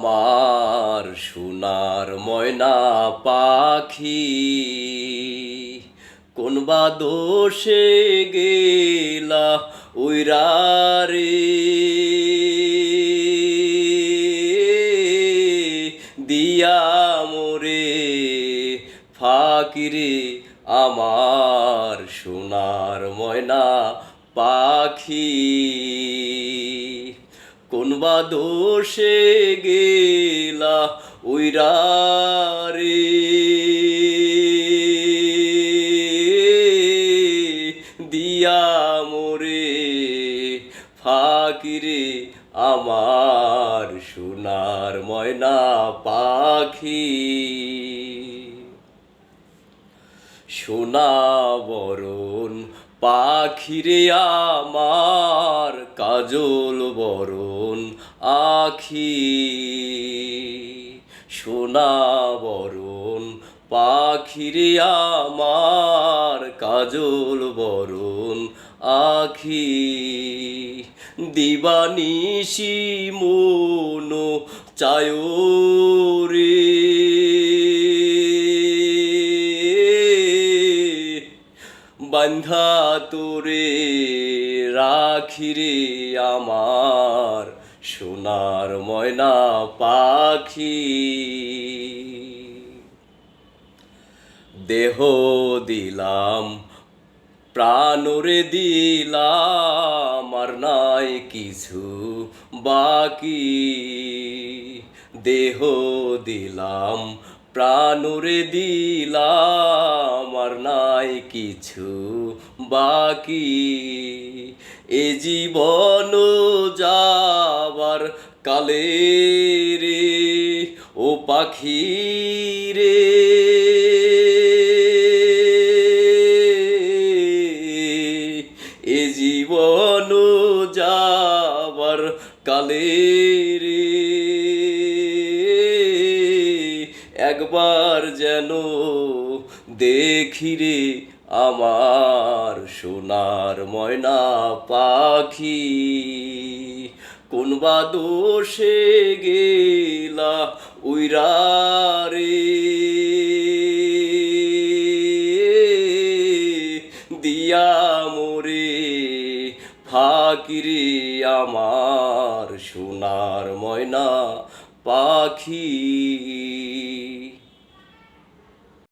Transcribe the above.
আমার সোনার ময়না পাখি। কোন বা দোষে গেলা উইরা রে। দিয়া মোরে ফাকিরে আমার সোনার ময়না পাখি। কোন বা দোষে গেলা উইরা রে দিয়া মোরে ফাকিরে আমার সোনার ময়না পাখি। সোনা বরণ পাখিরে আমার কাজল বরণ। আখি, সোনা বরণ, পাখিরে আমার কাজল বরণ, আখি, দিবানিশি মনো চায় রে বন্ধা তোরে রাখিরে আমার সোনার ময়না পাখি। দেহ দিলাম, প্রাণরে দিলাম, আর নাই কিছু বাকি। দেহ দিলাম, প্রাণরে দিলাম, আর নাই কিছু বাকি। এ জীবন যাবার কালে রে ও পাখি রে। এ জীবন যাবার কালে রে। একবার যেন দেখি রে আমার সোনার ময়না পাখি। কোন বা দোষে গেলা উইরা রে দিয়া মোরে ফাকিরে আমার সোনার ময়না পাখি।